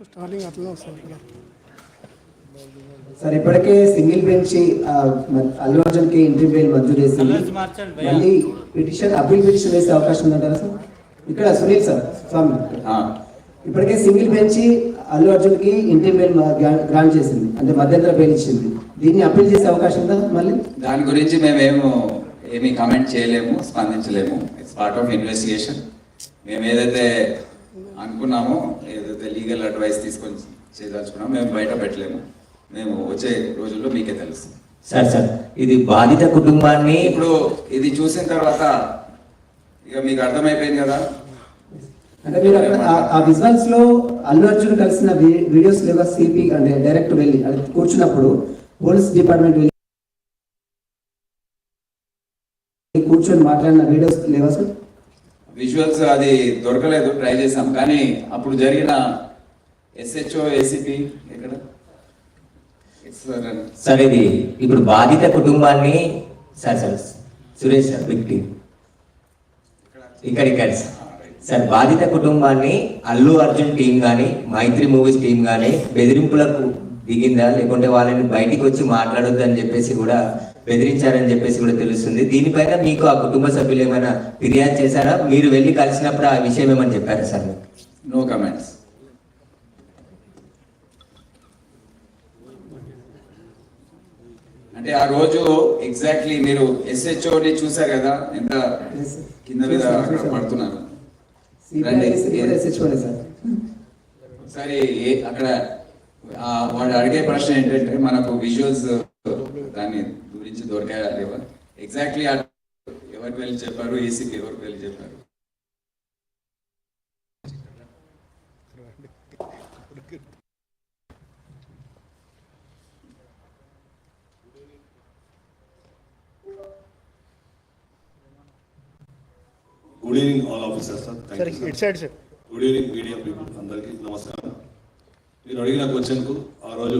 Starting అట్లనే వస్తుంది sir ఇప్పటికే సింగిల్ బెంచ్ అల్లు అర్జున్కి ఎంట్రీ బెయిల్ మంజూరు చేసింది. మళ్ళీ పిటిషన్ అప్పీల్ పిటిషన్ వేసే అవకాశం ఉందంటారా సార్? ఇక్కడ సునీల్ సార్ స్వామి. ఆ, ఇప్పటికే సింగిల్ బెంచ్ అల్లు అర్జున్కి ఇంటి బెయిల్ గ్రాంట్ చేసింది. అంటే మధ్యంతర బెయిల్ ఇచ్చింది. దీన్ని అప్పీల్ చేసే అవకాశం ఉందా మళ్ళీ? దాని గురించి మేమేమో ఏమీ కామెంట్ చేయలేము స్పందించలేము. ఇట్స్ పార్ట్ ఆఫ్ ఇన్వెస్టిగేషన్ మేము ఏదైతే అనుకున్నామో ఏదైతే లీగల్ అడ్వైస్ తీసుకొని చేయదలుచుకున్నామో మేము బయట పెట్టలేము. మేము వచ్చే రోజుల్లో మీకే తెలుసు. సార్ సార్ ఇది బాధిత కుటుంబాన్ని ఇప్పుడు ఇది చూసిన తర్వాత ఇక మీకు అర్థమైపోయింది కదా? అంటే మీరు ఆ- ఆ విజువల్స్లో అల్లు అర్జున్ కలిసిన వీడియోస్ లేవా? సిపి అంటే డైరెక్ట్ వెళ్ళి అది కూర్చున్నప్పుడు పోలీస్ డిపార్ట్మెంట్ వెళ్ళి కూర్చొని మాట్లాడిన వీడియోస్ లేవా సార్? విజువల్స్ అది దొరకలేదు. ట్రై చేసాం కానీ అప్పుడు జరిగిన ఎస్హెచ్ఓ ఏసీపీ ఎక్కడ? It's, సార్ ఇది ఇప్పుడు బాధిత కుటుంబాన్ని సార్ సార్ సురేష్ సార్ వ్యక్తి ఇక్కడ ఇక్కడ సార్. బాధిత కుటుంబాన్ని అల్లు అర్జున్ టీం కానీ మైత్రి మూవీస్ టీం కానీ బెదిరింపులకు దిగిందా? లేకుంటే వాళ్ళని బయటికి వచ్చి మాట్లాడొద్దు అని చెప్పేసి కూడా బెదిరించారని చెప్పేసి కూడా తెలుస్తుంది. దీనిపైన మీకు ఆ కుటుంబ సభ్యులు ఏమైనా ఫిర్యాదు చేశారా? మీరు వెళ్ళి కలిసినప్పుడు ఆ విషయం ఏమని చెప్పారా సార్? నో కమెంట్స్ అంటే ఆ రోజు ఎగ్జాక్ట్లీ మీరు SHO ని చూసారు కదా? ఎంత. కింద మీద. పడుతున్నారు. ఎస్హెచ్ఓనే ఒకసారి అక్కడ వాడు అడిగే ప్రశ్న ఏంటంటే మనకు విజువల్స్ దాని గురించి దొరికాయా లేవా? ఎగ్జాక్ట్లీ ఎవరికి వెళ్ళి చెప్పారు? ఏసీకి ఎవరికి వెళ్ళి చెప్పారు? Good evening all officers sir good evening media people అందరికీ నమస్కారం మీరు అడిగిన క్వశ్చన్కు ఆ రోజు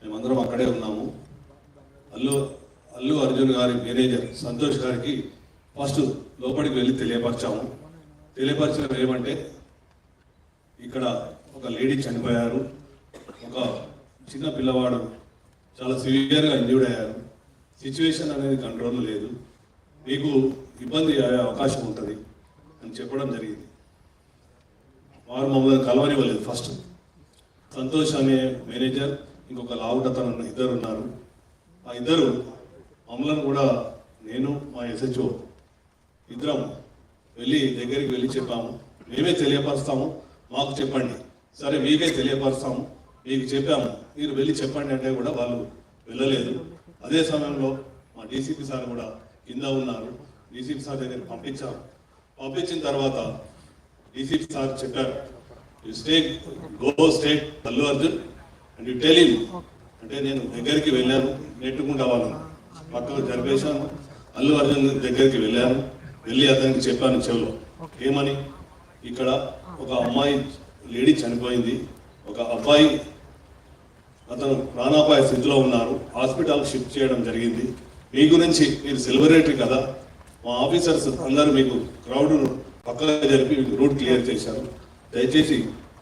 మేమందరం అక్కడే ఉన్నాము. అల్లు అల్లు అర్జున్ గారి మేనేజర్ సంతోష్ గారికి ఫస్ట్ లోపలికి వెళ్ళి తెలియపరిచాము. తెలియపరచడం ఏమంటే ఇక్కడ ఒక లేడీ చనిపోయారు. ఒక చిన్న పిల్లవాడు చాలా సివియర్గా ఇంజూర్డ్ అయ్యారు. సిచ్యువేషన్ అనేది కంట్రోల్ లేదు. మీకు ఇబ్బంది అయ్యే అవకాశం ఉంటుంది. అని చెప్పడం జరిగింది. వారు మమ్మల్ని కలవనివ్వలేదు. ఫస్ట్ సంతోష్ అనే మేనేజర్ ఇంకొక లావుట తన ఇద్దరు ఉన్నారు. ఆ ఇద్దరు మమ్మల్ని కూడా నేను మా ఎస్హెచ్ఓ ఇద్దరం వెళ్ళి దగ్గరికి వెళ్ళి చెప్పాము. మేమే తెలియపరుస్తాము మాకు చెప్పండి. సరే మీకే తెలియపరుస్తాము మీకు చెప్పాము. మీరు వెళ్ళి చెప్పండి అంటే కూడా వాళ్ళు వెళ్ళలేదు. అదే సమయంలో మా డీసీపీ సార్ కూడా కింద ఉన్నారు. డీసీపీ సార్ దగ్గర పంపించాము. పంపించిన తర్వాత డీసీపీ సార్ చెప్పారు you stay go state Allu Arjun and you tell him అంటే నేను దగ్గరికి వెళ్ళాను నెట్టుకుంటా వాళ్ళని పక్కకు జరిపేశాను అల్లు అర్జున్ దగ్గరికి వెళ్ళాను వెళ్ళి అతనికి చెప్పాను చెవులో. ఏమని? ఇక్కడ ఒక అమ్మాయి లేడీ చనిపోయింది ఒక అబ్బాయి అతను ప్రాణాపాయ స్థితిలో ఉన్నారు హాస్పిటల్ షిఫ్ట్ చేయడం జరిగింది. మీ గురించి మీరు సెలబ్రేటరీ కదా మా ఆఫీసర్స్ అందరూ మీకు క్రౌడ్ పక్కగా జరిపి రూట్ క్లియర్ చేశారు. దయచేసి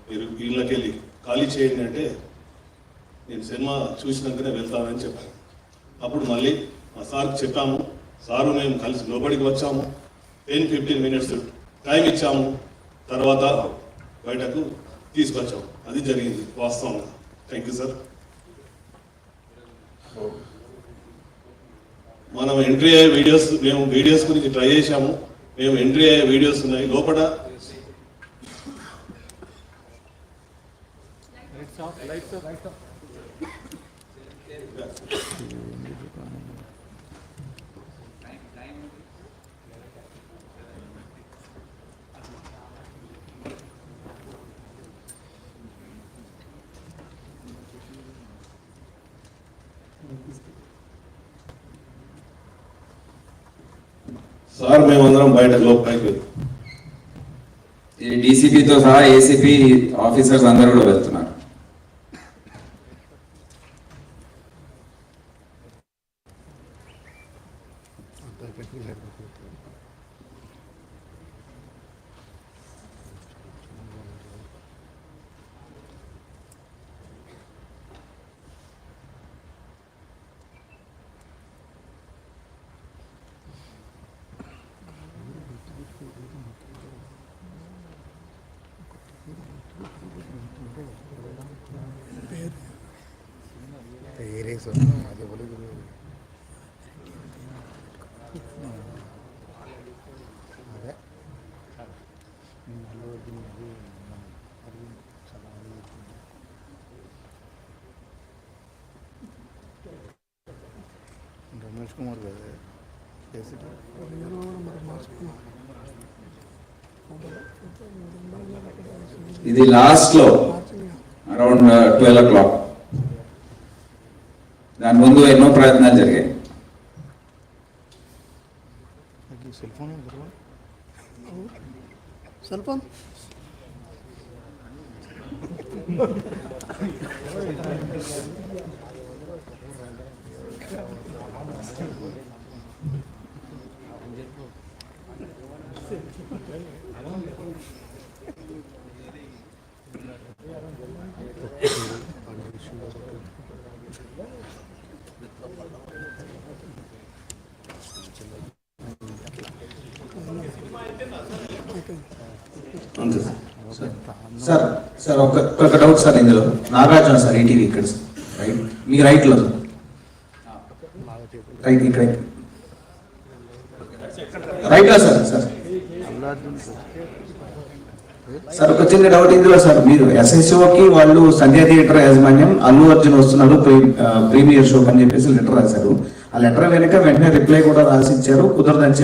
మీరు ఇళ్ళకి వెళ్ళి ఖాళీ చేయండి అంటే నేను సినిమా చూసినాకనే వెళ్తానని చెప్పాను అప్పుడు మళ్ళీ మా సార్కి చెప్పాము సారు మేము కలిసి లోపలికి వచ్చాము. టెన్ ఫిఫ్టీన్ మినిట్స్ టైం ఇచ్చాము. తర్వాత బయటకు తీసుకొచ్చాము. అది జరిగింది వాస్తవంగా. థ్యాంక్ యూ సార్ మనం ఎంట్రీ అయ్యే వీడియోస్ మేము వీడియోస్ గురించి ట్రై చేశాము. మేము ఎంట్రీ అయ్యే వీడియోస్ ఉన్నాయి. లోపల సార్ మేమందరం బయట లోపలికి ఈ డీసీపీతో సహా ఏసీపీ ఆఫీసర్స్ అందరూ కూడా వెళ్తున్నారు సార్ అదే వాళ్ళకి అదే అల్లు అర్జున్ అది మన అరవింద్ చాలా అల్లు అర్జున్. రమేష్ కుమార్ కదా కేసీటీ ఇది లాస్ట్లో around twelve o'clock దాని ముందు ఎన్నో ప్రయత్నాలు జరిగాయి నాకు ఈ సెల్ Sir. Sir ఒక ఒక డౌట్ సార్ ఇందులో. నాగార్జున సార్ ఈటీవీ ఇక్కడ రైట్ మీ రైట్లో రైట్ ఇక్కడ. రైట్లో సార్ సార్. సార్ ఒక చిన్న డౌట్ ఇందులో సార్. మీరు ఎస్ఎస్ఓకి వాళ్ళు సంధ్యా థియేటర్ యాజమాన్యం అల్లు అర్జున్ వస్తున్నారు ప్రీమియర్ షో అని చెప్పేసి లెటర్ రాశారు. ఆ లెటర్ వెనక వెంటనే రిప్లై కూడా రాసి ఇచ్చారు కుదరదని చెప్పి